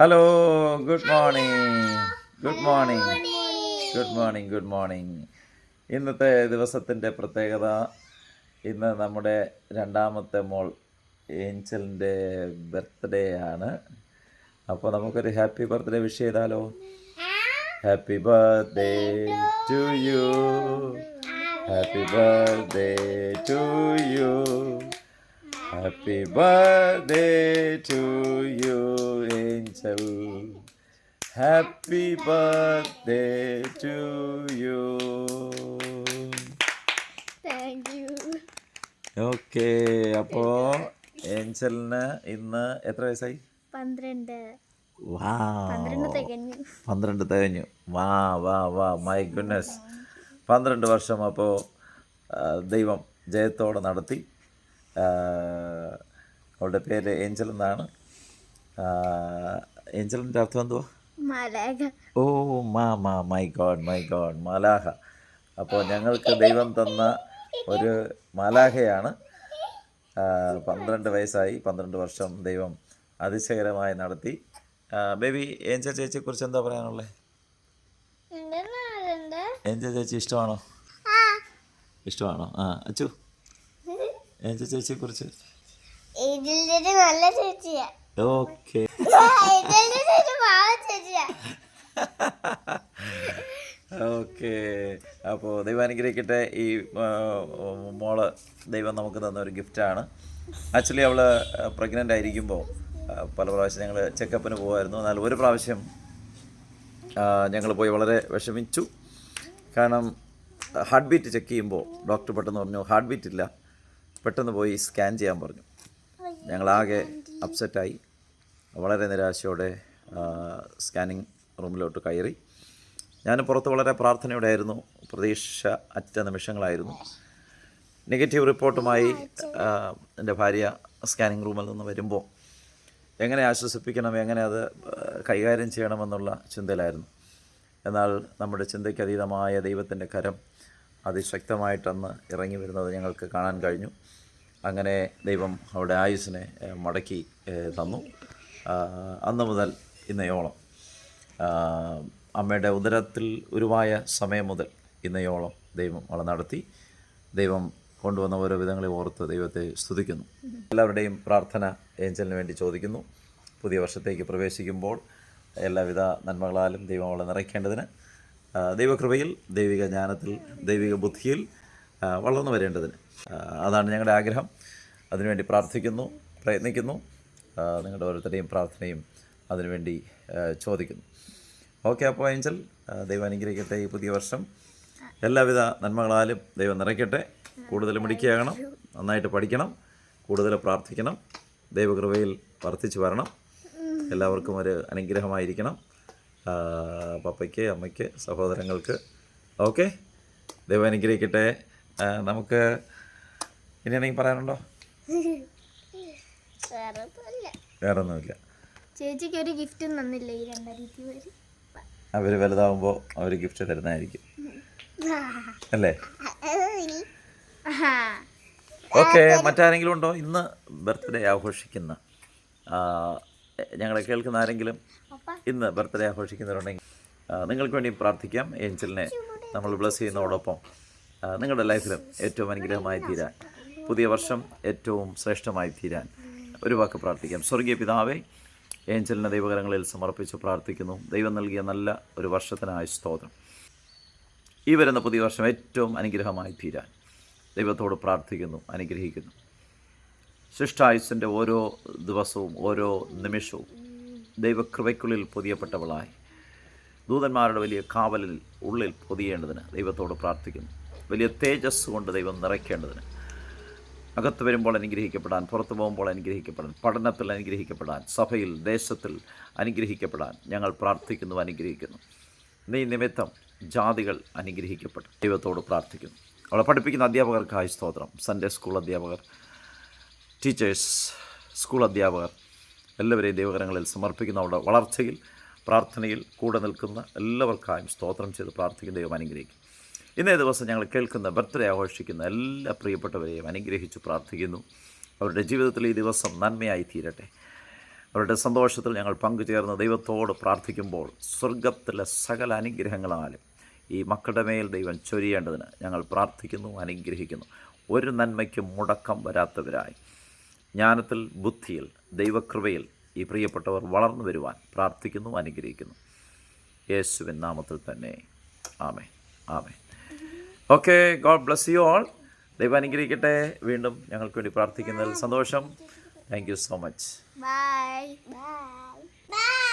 Hello good morning good morning good morning good morning ഇന്നത്തെ ദിവസത്തിന്റെ പ്രത്യേകത ഇന്ന് നമ്മുടെ രണ്ടാമത്തെ മോൾ ഏഞ്ചലിന്റെ ബർത്ത്ഡേ ആണ്. അപ്പോൾ നമുക്കൊരു ഹാപ്പി ബർത്ത്ഡേ വിഷ് ചെയ്താലോ? Happy birthday to you happy birthday to you happy birthday to you angel happy birthday to you thank you okay അപ്പോൾ ഏഞ്ചലിന് ഇന്ന് എത്ര വയസ്സായി? പന്ത്രണ്ട്. വാ പന്ത്രണ്ട് തികഞ്ഞു. പന്ത്രണ്ട് തികഞ്ഞു. വാ വാ വാ മൈ ഗുഡ്നസ് പന്ത്രണ്ട് വർഷം അപ്പോൾ ദൈവം ജയത്തോടെ നടത്തി. അവളുടെ പേര് ഏഞ്ചൽ എന്നാണ്. ഏഞ്ചലിന്റെ അർത്ഥം എന്തുവാ? ഓ മാ മാ മൈ ഗോഡ് മൈ ഗോഡ് മാലാഹ. അപ്പോൾ ഞങ്ങൾക്ക് ദൈവം തന്ന ഒരു മാലാഹയാണ്. പന്ത്രണ്ട് വയസ്സായി പന്ത്രണ്ട് വർഷം ദൈവം അതിശയകരമായി നടത്തി. ബേബി ഏഞ്ചൽ ചേച്ചിയെക്കുറിച്ച് എന്താ പറയാനുള്ളത് ഏഞ്ചൽ ചേച്ചി ഇഷ്ടമാണോ? ഇഷ്ടമാണോ? ആ അച്ചു. ഏഞ്ചൽ ചേച്ചിയെ കുറിച്ച് നല്ല ചേച്ചിയാ. ഓക്കെ. ഓക്കെ. അപ്പോൾ ദൈവം അനുഗ്രഹിക്കട്ടെ. ഈ മോൾ ദൈവം നമുക്ക് തന്ന ഒരു ഗിഫ്റ്റാണ് ആക്ച്വലി അവൾ പ്രഗ്നന്റ് ആയിരിക്കുമ്പോൾ പല പ്രാവശ്യം ഞങ്ങൾ ചെക്കപ്പിന് പോകുമായിരുന്നു എന്നാൽ ഒരു പ്രാവശ്യം ഞങ്ങൾ പോയി വളരെ വിഷമിച്ചു. കാരണം ഹാർട്ട് ബീറ്റ് ചെക്ക് ചെയ്യുമ്പോൾ ഡോക്ടർ പെട്ടെന്ന് പറഞ്ഞു ഹാർട്ട് ബീറ്റ് ഇല്ല. പെട്ടെന്ന് പോയി സ്കാൻ ചെയ്യാൻ പറഞ്ഞു. ഞങ്ങളാകെ അപ്സെറ്റായി. വളരെ നിരാശയോടെ സ്കാനിങ് റൂമിലോട്ട് കയറി. ഞാൻ പുറത്ത് വളരെ പ്രാർത്ഥനയോടെ ആയിരുന്നു പ്രതീക്ഷ അറ്റ നിമിഷങ്ങളായിരുന്നു. നെഗറ്റീവ് റിപ്പോർട്ടുമായി എന്റെ ഭാര്യ സ്കാനിങ് റൂമിൽ നിന്ന് വരുമ്പോൾ എങ്ങനെ ആശ്വസിപ്പിക്കണം എങ്ങനെ അത് കൈകാര്യം ചെയ്യണമെന്നുള്ള ചിന്തയിലായിരുന്നു. എന്നാൽ നമ്മുടെ ചിന്തയ്ക്ക് അതീതമായ ദൈവത്തിന്റെ കരം അതിശക്തമായിട്ടന്ന് ഇറങ്ങി വരുന്നത് ഞങ്ങൾക്ക് കാണാൻ കഴിഞ്ഞു. അങ്ങനെ ദൈവം അവിടെ ആയുസിനെ മടക്കി തന്നു. അന്ന് മുതൽ ഇന്നയോളം അമ്മയുടെ ഉദരത്തിൽ ഉരുവായ സമയം മുതൽ ഇന്നയോളം ദൈവം അവളെ നടത്തി. ദൈവം കൊണ്ടുവന്ന ഓരോ വിധങ്ങളെ ഓർത്ത് ദൈവത്തെ സ്തുതിക്കുന്നു. എല്ലാവരുടെയും പ്രാർത്ഥന ഏഞ്ചലിന് വേണ്ടി ചോദിക്കുന്നു. പുതിയ വർഷത്തേക്ക് പ്രവേശിക്കുമ്പോൾ എല്ലാവിധ നന്മകളാലും ദൈവം അവളെ നിറയ്ക്കേണ്ടതിന് ദൈവകൃപയിൽ ദൈവിക ജ്ഞാനത്തിൽ ദൈവിക ബുദ്ധിയിൽ വളർന്നു വരേണ്ടതിന്. അതാണ് ഞങ്ങളുടെ ആഗ്രഹം. അതിനുവേണ്ടി പ്രാർത്ഥിക്കുന്നു പ്രയത്നിക്കുന്നു. നിങ്ങളുടെ ഓരോരുത്തരുടെയും പ്രാർത്ഥനയും അതിനുവേണ്ടി ചോദിക്കുന്നു. ഓക്കെ അപ്പോൾ ഏഞ്ചൽ ദൈവം അനുഗ്രഹിക്കട്ടെ ഈ പുതിയ വർഷം. എല്ലാവിധ നന്മകളാലും ദൈവം നിറയ്ക്കട്ടെ. കൂടുതൽ മിടിക്കുകയാകണം നന്നായിട്ട് പഠിക്കണം കൂടുതൽ പ്രാർത്ഥിക്കണം. ദൈവകൃപയിൽ വർദ്ധിച്ചു വരണം. എല്ലാവർക്കും ഒരു അനുഗ്രഹമായിരിക്കണം. പപ്പയ്ക്ക് അമ്മയ്ക്ക് സഹോദരങ്ങൾക്ക്. ഓക്കെ ദൈവം അനുഗ്രഹിക്കട്ടെ. നമുക്ക് ഇനി എന്തെങ്കിലും പറയാനുണ്ടോ? വേറെ ഒന്നുമില്ല. വേറെ ഒന്നുമില്ല ചേച്ചിക്ക് ഒരു ഗിഫ്റ്റ് തന്നില്ല ഈ രണ്ടായിരത്തി പേര് അവർ വലുതാവുമ്പോൾ അവർ ഗിഫ്റ്റ് തരുന്നതായിരിക്കും. അല്ലേ? ഓക്കെ മറ്റാരെങ്കിലും ഉണ്ടോ? ഇന്ന് ബർത്ത്ഡേ ആഘോഷിക്കുന്ന ഞങ്ങളെ കേൾക്കുന്ന ആരെങ്കിലും ഇന്ന് ബർത്ത്ഡേ ആഘോഷിക്കുന്നവരുണ്ടെങ്കിൽ നിങ്ങൾക്ക് വേണ്ടി പ്രാർത്ഥിക്കാം. ഏഞ്ചലിനെ നമ്മൾ ബ്ലസ് ചെയ്യുന്നതോടൊപ്പം നിങ്ങളുടെ ലൈഫിലും ഏറ്റവും അനുഗ്രഹമായി തീരാൻ. പുതിയ വർഷം ഏറ്റവും ശ്രേഷ്ഠമായി തീരാൻ ഒരു വാക്ക് പ്രാർത്ഥിക്കാം. സ്വർഗീയ പിതാവെ ഏഞ്ചലിനെ ദൈവകരങ്ങളിൽ സമർപ്പിച്ച് പ്രാർത്ഥിക്കുന്നു. ദൈവം നൽകിയ നല്ല ഒരു വർഷത്തിനായ സ്തോത്രം. ഈ വരുന്ന പുതിയ വർഷം ഏറ്റവും അനുഗ്രഹമായി തീരാൻ ദൈവത്തോട് പ്രാർത്ഥിക്കുന്നു അനുഗ്രഹിക്കുന്നു. ശിഷ്ടായുസിന്റെ ഓരോ ദിവസവും ഓരോ നിമിഷവും ദൈവകൃപയ്ക്കുള്ളിൽ പൊതിയപ്പെട്ടവളായി ദൂതന്മാരുടെ വലിയ കാവലിൽ ഉള്ളിൽ പൊതിയേണ്ടതിന് ദൈവത്തോട് പ്രാർത്ഥിക്കുന്നു. വലിയ തേജസ് കൊണ്ട് ദൈവം നിറയ്ക്കേണ്ടതിന് അകത്ത് വരുമ്പോൾ അനുഗ്രഹിക്കപ്പെടാൻ പുറത്തു പോകുമ്പോൾ അനുഗ്രഹിക്കപ്പെടാൻ പഠനത്തിൽ അനുഗ്രഹിക്കപ്പെടാൻ സഭയിൽ ദേശത്തിൽ അനുഗ്രഹിക്കപ്പെടാൻ ഞങ്ങൾ പ്രാർത്ഥിക്കുന്നു അനുഗ്രഹിക്കുന്നു. നീ നിമിത്തം ജാതികൾ അനുഗ്രഹിക്കപ്പെട്ടു ദൈവത്തോട് പ്രാർത്ഥിക്കുന്നു. അവളെ പഠിപ്പിക്കുന്ന അധ്യാപകർക്കായി സ്തോത്രം. സൺഡേ സ്കൂൾ അധ്യാപകർ ടീച്ചേഴ്സ് സ്കൂൾ അധ്യാപകർ എല്ലാവരെയും ദൈവകരങ്ങളിൽ സമർപ്പിക്കുന്ന. അവളുടെ വളർച്ചയിൽ പ്രാർത്ഥനയിൽ കൂടെ നിൽക്കുന്ന എല്ലാവർക്കായും സ്തോത്രം ചെയ്ത് പ്രാർത്ഥിക്കുന്ന. ദൈവം അനുഗ്രഹിക്കും ഇന്നേ ദിവസം ഞങ്ങൾ കേൾക്കുന്ന ബർത്ത്ഡേ ആഘോഷിക്കുന്ന എല്ലാ പ്രിയപ്പെട്ടവരെയും അനുഗ്രഹിച്ചു പ്രാർത്ഥിക്കുന്നു. അവരുടെ ജീവിതത്തിൽ ഈ ദിവസം നന്മയായി തീരട്ടെ. അവരുടെ സന്തോഷത്തിൽ ഞങ്ങൾ പങ്കുചേർന്ന് ദൈവത്തോട് പ്രാർത്ഥിക്കുമ്പോൾ സ്വർഗത്തിലെ സകല അനുഗ്രഹങ്ങളാലും ഈ മക്കളുടെ മേൽ ദൈവം ചൊരിയേണ്ടതിന് ഞങ്ങൾ പ്രാർത്ഥിക്കുന്നു അനുഗ്രഹിക്കുന്നു. ഒരു നന്മയ്ക്കും മുടക്കം വരാത്തവരായി. ജ്ഞാനത്തിൽ ബുദ്ധിയിൽ ദൈവകൃപയിൽ ഈ പ്രിയപ്പെട്ടവർ വളർന്നു വരുവാൻ പ്രാർത്ഥിക്കുന്നു അനുഗ്രഹിക്കുന്നു. യേശുവിൻ നാമത്തിൽ തന്നെ. ആമേ ആമേ okay God bless you all. ദൈവം അനുഗ്രഹിക്കട്ടെ. വീണ്ടും ഞങ്ങൾക്ക് വേണ്ടി പ്രാർത്ഥിക്കുന്നതിൽ സന്തോഷം. Thank you so much. Bye bye